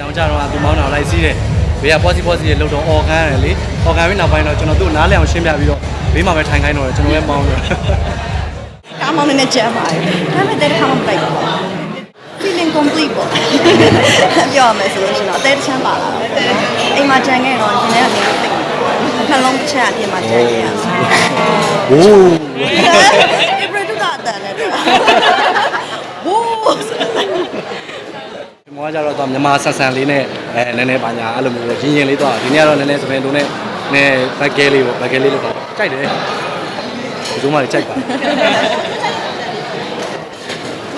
နောက်ကြတော့သူမောင်းတာလိုက်စီးတယ်ဘေးက positive positive လောက်တော့អော်ခန်းရတယ်လေអော်ခန်းပြီးနောက်ပိုင်းတော့ကျွန်တော်သူ့နားလည်အောင်ရှင်းပြပြီးတော့ဘေးမှာပဲထိုင်ခိုင်းတော့တယ်ကျွန်တော်လည်းမောင်းတယ် ကားမောင်းနေကြပါရဲ့ဒါပေမဲ့တဲ့ခါမှမတိုက်ဘူး feeling complete ပေါ့ပြောရမယ်ဆိုလို့ရှိရင်တော့အသေးတစ်ချမ်းပါလာတော့အိမ်မှာကြံခဲ့တော့ဒီနေ့ကနေသိတယ်နှလုံးတစ်ချက်အပြင်မှာကြံခဲ့ရဆို โอ้ ဧပြီတုဒ္ဒအတန်နဲ့တော့ ဒီမောကြတော့သူမြန်မာဆန်ဆန်လေးနဲ့အဲနည်းနည်းပါညာအဲ့လိုမျိုးရင်းရင်လေးတော့ဒီနေ့ကတော့နည်းနည်းစပင်တုံးနဲ့နည်းဘက်ကဲလေးပေါ့ဘက်ကဲလေးလို့ခေါ်ကြိုက်တယ်ဒီလိုမှကြိုက်ပါ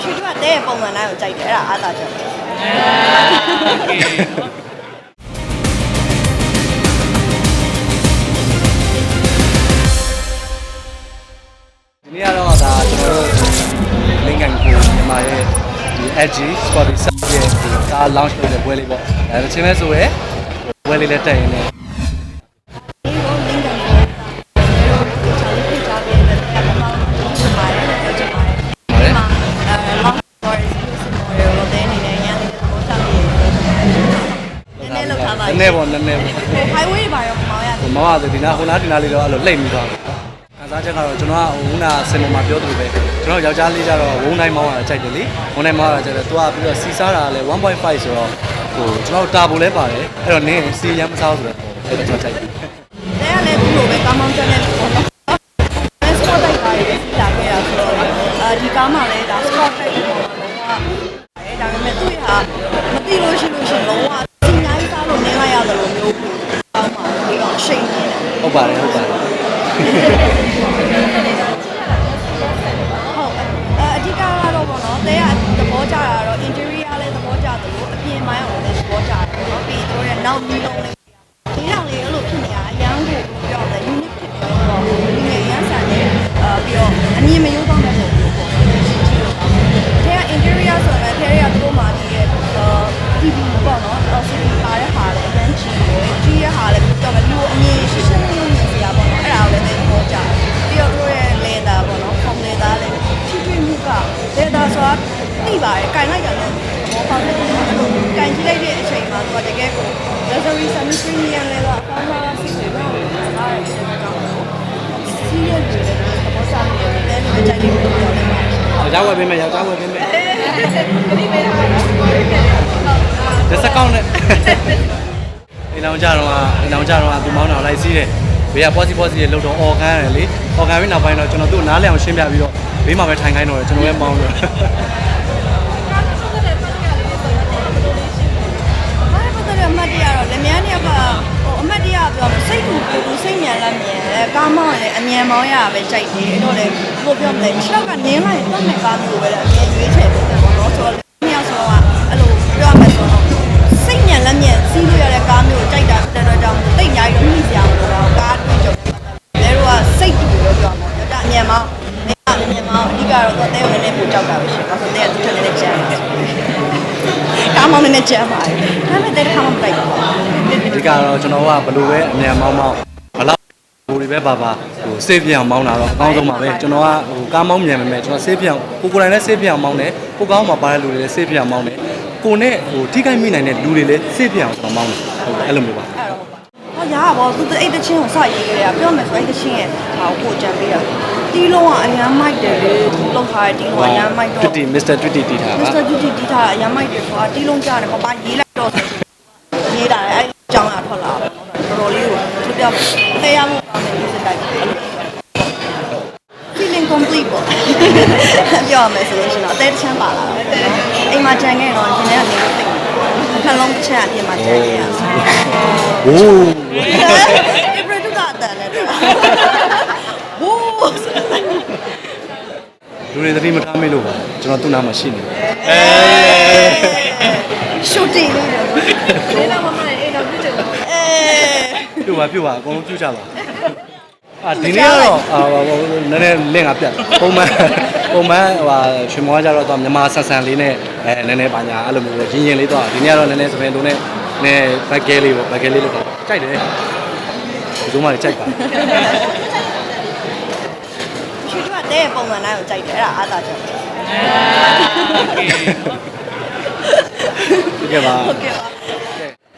ရှိတူကတဲ့ပုံစံတိုင်းကိုကြိုက်တယ်အဲ့ဒါအားသာချက်ပဲဒီနေ့ကတော့ဒါကျွန်တော်တို့လင်ကန်ကိုမြန်မာရဲ့ဒီ edge Scotty Sub ရဲ့ဒီကား launch လုပ်တဲ့ပွဲလေးပေါ့အဲချင်းမဲဆိုရဲပွဲလေးလည်းတက်ရင်းနဲ့ဒီလိုလင်းကန်ကိုချာလေးပြချပေးတယ်အဲ့ဒါမှမဟုတ်ပါတယ်ပြောချင်ပါတယ်ပါတယ်မှာအဲ long story scenario လို့တဲ့အနေနဲ့ရန်တဲ့ဘောချပေးတယ်ပြောချင်ပါတယ်နည်းနည်းလောက်ထားပါနည်းနည်းပေါ့နည်းနည်းပေါ့ highway ဘာရောမောင်းရဟိုမောင်ကဒီနာဟိုနာဒီနာလေးတော့အဲ့လိုလှိမ့်ပြီးသွားတယ်ခံစားချက်ကတော့ကျွန်တော်ကဟိုဦးနာစင်ပေါ်မှာပြောသလိုပဲ ကျွန်တော်ယောက်ျားလေးကြတော့ဝုန်းတိုင်းမောင်းရတာကြိုက်တယ်လေဝုန်းတိုင်းမောင်းရတာကြိုက်တယ်သူကပြီးတော့စီစားတာလည်း1.5ဆိုတော့ဟိုကျွန်တော်တာဘူးလဲပါတယ်အဲ့တော့နင်းစီရမ်းမစားဆိုတော့အဲ့တော့ကျွန်တော်ကြိုက်တယ်တဲ့ကလည်းဒီလိုပဲကားမောင်းချက်နဲ့ပေါ့နော်အဲစကော့တိုက်ပါရေးစီလာခဲ့ရဆိုတော့အဲဒီကားမှလည်းဒါစကော့တိုက်ပေါ့နော်အဲဒါပေမဲ့သူ့ဟာမသိလို့ရှိလို့ရှိရင်လုံးဝစီညာကြီးစားလို့နင်းလိုက်ရတယ်လို့မျိုးအောင်းပါဒီတော့ရှိန်နေတယ်ဟုတ်ပါတယ်ဟုတ်ပါတယ် ပြီးတော့ရဲ့နောက်ပြီးတော့လည်းဒီလောက်လေးအဲ့လိုဖြစ်နေတာအရန်ကိုပြောတယ် unique ဖြစ်တယ်တော့ဒီငယ်ရန်ဆန်နေအာပြီးတော့အမြင်မရိုးတော့တဲ့ပုံမျိုးပေါ့နော်ရှင်းရှင်းလို့တဲက interior ဆိုရင်တဲရကတို့မှဒီရဲ့ TV ပေါ့နော် LCD ပါတဲ့ဟာလည်းအရန်ကြည့်တယ်ကြီးရဟာလည်းပြီးတော့လူအမြင်ရှင်းရှင်းလေးမြင်စရာပေါ့နော်အဲ့ဒါကိုလည်းသဘောကျတယ်ပြီးတော့တို့ရဲ့လေတာပေါ့နော်ခုံလေတာလည်းဖြည့်ဖြည့်မှုကလေတာဆိုတာသိပါတယ်ကင်လိုက်တာလည်းဘောပေါက်တယ်အဲ့လိုကင်ကြည့်လိုက်တဲ့အချိန်မှာသူကတကယ်ကို luxury semi premium လေကအကောင်းဆုံးစိတ်တွေတော့လာရတဲ့အကြောင်းကိုစီးရတဲ့သဘောစားနေတယ်လည်းကြိုက်နေလို့ပြောတယ်ပါယောက်ျားဝယ်ပေးမယ်ယောက်ျားဝယ်ပေးမယ်ဒီစကောင်းနဲ့အိမ်အောင်ကြတော့အိမ်အောင်ကြတော့သူမောင်းတာလိုက်စီးတယ်ဘေးက positive positive လောက်တော့អော်ခန်းရတယ်လေអော်ခန်းပြီးနောက်ပိုင်းတော့ကျွန်တော်သူ့နားလည်အောင်ရှင်းပြပြီးတော့ဘေးမှာပဲထိုင်ခိုင်းတော့တယ်ကျွန်တော်လည်းမောင်းတယ် ရတာပဲကြိုက်တယ်အဲ့တော့လေဘို့ပြောမလဲ6ကနင်းလိုက်တော့မဲ့ကားမျိုးပဲလေအမြန်ရွေးချယ်ပုံစံပေါ့နော်ဆိုတော့မြောက်ဆိုတော့အဲ့လိုပြောရမယ်ဆိုတော့စိတ်ညံလက်မြင်စီးလို့ရတဲ့ကားမျိုးကိုကြိုက်တာတဲ့တော့ကြောင့်တိတ်ညာကြီးတော့နှိစရာမလိုတော့ကားတွေ့ကြတယ်လေတို့ကစိတ်တူလို့ပြောမှာပြောကြအမြန်မောင်းနေအမြန်မောင်းအဓိကတော့တော့တဲကိုလည်းပို့ကြောက်တာပဲရှင်။ဘာလို့တဲကသူ့ထက်လည်းကြမ်းတယ်။ကားမောင်းနေကြမ်းပါတယ်။ဒါပေမဲ့တဲတစ်ခါမှမတိုက်ဘူး။ဒီကတော့ကျွန်တော်ကဘယ်လိုပဲအမြန်မောင်းမောင်းဘလောက်ဟိုတွေ ပဲပါပါဟိုစေးပြအောင်မောင်းတာတော့အကောင်းဆုံးပါပဲကျွန်တော်ကဟိုကားမောင်းမြန်မယ်မယ်ကျွန်တော်စေးပြအောင်ကိုကိုယ်တိုင်လည်းစေးပြအောင်မောင်းတယ်ကိုကောင်းမှာပါတဲ့လူတွေလည်းစေးပြအောင်မောင်းတယ်ကိုနဲ့ဟိုထိခိုက်မိနိုင်တဲ့လူတွေလည်းစေးပြအောင်ကျွန်တော်မောင်းတယ်ဟုတ်အဲ့လိုမျိုးပါအဲ့တော့ဟောရပါဘောသူအဲ့တချင်းကိုစရေးကြရပြောမယ်ဆိုအဲ့တချင်းရဲ့ဟာကိုကြံပေးရတီးလုံးကအရန်မိုက်တယ်လေသူလောက်ထားတဲ့တီးလုံးကအရန်မိုက်တော့တူတီမစ္စတာတူတီတီထားပါ Mr. Duty တီးထားတာအရန်မိုက်တယ်ဆိုတာတီးလုံးကြားတယ်ပပရေးလိုက်တော့ရေးတာအဲ့အကြောင်းအထွက်လာတော့တော်တော်လေးကိုသူပြောတဲရမှုကောင်းတဲ့ music တိုက်အဲ့လို feeling complete ပေါ့ပြောရမယ်ဆိုလို့ရှိရင်တော့အသေးတစ်ချမ်းပါလာတော့အိမ်မှာကြံခဲ့တော့ဒီနေ့ကနေသိတယ်နှလုံးတစ်ချက်အပြင်မှာကြံခဲ့ရဆိုโอ้ဧပြီတုဒ္ဒအတန်နဲ့တော့ဝိုးလူတွေသတိမထားမိလို့ပါကျွန်တော်သူ့နားမှာရှိနေတယ်အဲရှူတင်လေးတော့လေးတော့မမလေးအဲ့တော့ပြည့်တယ်အဲပြုတ်ပါပြုတ်ပါအကုန်လုံးပြုတ်ကြပါ အာဒီနေ့ကတော့အာဟိုနည်းနည်းလင့်ကပြတ်ပုံမှန်ပုံမှန်ဟိုဟာရွှေမောကကြတော့တော့မြန်မာဆန်ဆန်လေးနဲ့အဲနည်းနည်းပါညာအဲ့လိုမျိုးရင်းရင်လေးတော့ဒီနေ့ကတော့နည်းနည်းစပင်တုံးနဲ့နည်းဘက်ကဲလေးပေါ့ဘက်ကဲလေးလို့ခေါ်ကြိုက်တယ်ဒီလိုမှလည်းကြိုက်ပါရှူတူကတဲ့ပုံစံတိုင်းကိုကြိုက်တယ်အဲ့ဒါအားသာချက်ပဲဟုတ်ကဲ့ပါဟုတ်ကဲ့ပါ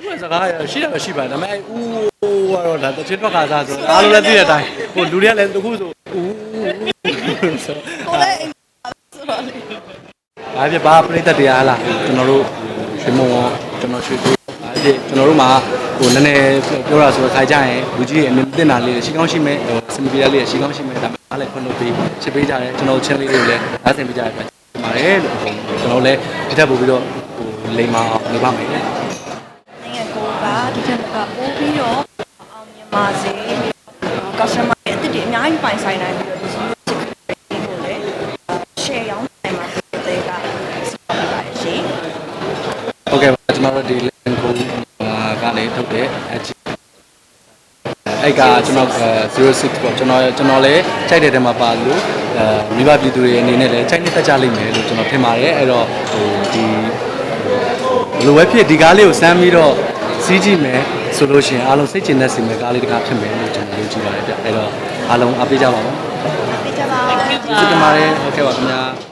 ဥပစကားရရှိတယ်မရှိပါဘူးဒါပေမဲ့ဦး ကတော့ဒါတစ်ချင်းထွက်ခါစားဆိုအားလုံးလည်းသိတဲ့အတိုင်းဟိုလူတွေကလည်းတခုဆိုဦးဆိုကိုလည်းအိမ်ဆိုတော့လေဘာဖြစ်ပါပြိတ္တတရားလားကျွန်တော်တို့ရွှေမုံရောကျွန်တော်ရွှေကိုအဲ့ဒီကျွန်တော်တို့မှာဟိုနည်းနည်းပြောရဆိုတော့ခါကြရင်လူကြီးတွေအမြင်တင်တာလေးရှိကောင်းရှိမယ်ဟိုစင်ပီရလေးရှိကောင်းရှိမယ်ဒါပေမဲ့အားလည်းခွင့်လို့ပေးချစ်ပေးကြတယ်ကျွန်တော်ချင်းလေးတွေလည်းအားဆင်ပေးကြတယ်ပါတယ်လို့ကျွန်တော်လည်းဒီထက်ပို့ပြီးတော့ဟိုလိမ်မအောင်နေပါမယ်နိုင်ငံကိုကဒီထက်ကပိုးပြီးတော့အောင်မြင် ပါစေ customer ရဲ့အစ်တွေအများကြီးပိုင်ဆိုင်နိုင်ပြီးတော့ဒီလိုချစ်ပေးဖို့လေ share ရောင်းနိုင်မှာတဲ့ကစီပါပါရှင်ဟုတ်ကဲ့ပါကျွန်တော်တို့ဒီ link ကိုကနေထုတ်တယ်အချစ်အဲ့ကကျွန်တော်06ပေါ့ကျွန်တော်ကျွန်တော်လည်းခြိုက်တဲ့တဲမှာပါလို့အဲမိဘပြည်သူတွေအနေနဲ့လည်းခြိုက်နေတတ်ကြလိမ့်မယ်လို့ကျွန်တော်ထင်ပါတယ်အဲ့တော့ဟိုဒီဘယ်လိုပဲဖြစ်ဒီကားလေးကိုစမ်းပြီးတော့စီးကြည့်မယ် ဆိုလို့ရှိရင်အားလုံးစိတ်ကျင်တဲ့စီမယ်ကားလေးတစ်ခါဖြစ်မယ်လို့ကျွန်တော်ယုံကြည်ပါတယ်ဗျအဲ့တော့အားလုံးအားပေးကြပါဦးပေးကြပါကျေးဇူးတင်ပါတယ်ဟုတ်ကဲ့ပါခင်ဗျာ